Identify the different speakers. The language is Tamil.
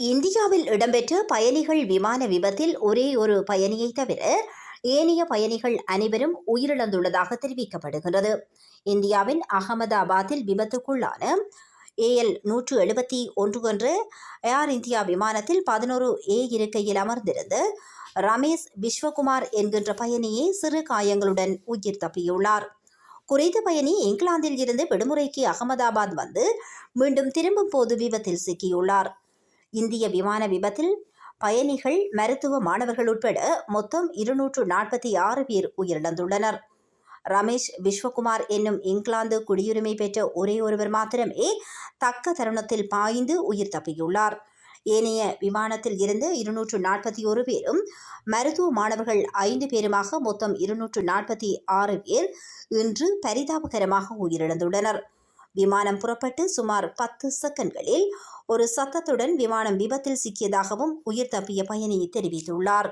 Speaker 1: இந்தியாவில் இடம்பெற்ற பயணிகள் விமான விபத்தில் ஒரே ஒரு பயணியை தவிர ஏனைய பயணிகள் அனைவரும் உயிரிழந்துள்ளதாக தெரிவிக்கப்படுகிறது. இந்தியாவின் அகமதாபாத்தில் விபத்துக்குள்ளான ஏஎல் நூற்று எழுபத்தி ஒன்று என்ற ஏர் இந்தியா விமானத்தில் பதினோரு ஏ இருக்கையில் அமர்ந்திருந்த ரமேஷ் விஸ்வகுமார் என்கின்ற பயணியே சிறு காயங்களுடன் உயிர் தப்பியுள்ளார். குறைந்த பயணி இங்கிலாந்தில் இருந்து விடுமுறைக்கு அகமதாபாத் வந்து மீண்டும் திரும்பும் போது விபத்தில் சிக்கியுள்ளார். இந்திய விமான விபத்தில் பயணிகள் மருத்துவ மாணவர்கள் உட்பட மொத்தம் இருநூற்று நாற்பத்தி ஆறு பேர் உயிரிழந்துள்ளனர். ரமேஷ் விஸ்வகுமார் என்னும் இங்கிலாந்து குடியுரிமை பெற்ற ஒரே ஒருவர் மாத்திரமே தக்க தருணத்தில் பாய்ந்து உயிர் தப்பியுள்ளார். ஏனைய விமானத்தில் இருந்து இருநூற்று நாற்பத்தி ஒரு பேரும் மருத்துவ மாணவர்கள் ஐந்து பேருமாக மொத்தம் இருநூற்று நாற்பத்தி ஆறு பேர் இன்று பரிதாபகரமாக உயிரிழந்துள்ளனர். விமானம் புறப்பட்டு சுமார் பத்து செகண்ட்களில் ஒரு சத்தத்துடன் விமானம் விபத்தில் சிக்கியதாகவும் உயிர் தப்பிய பயணி தெரிவித்துள்ளார்.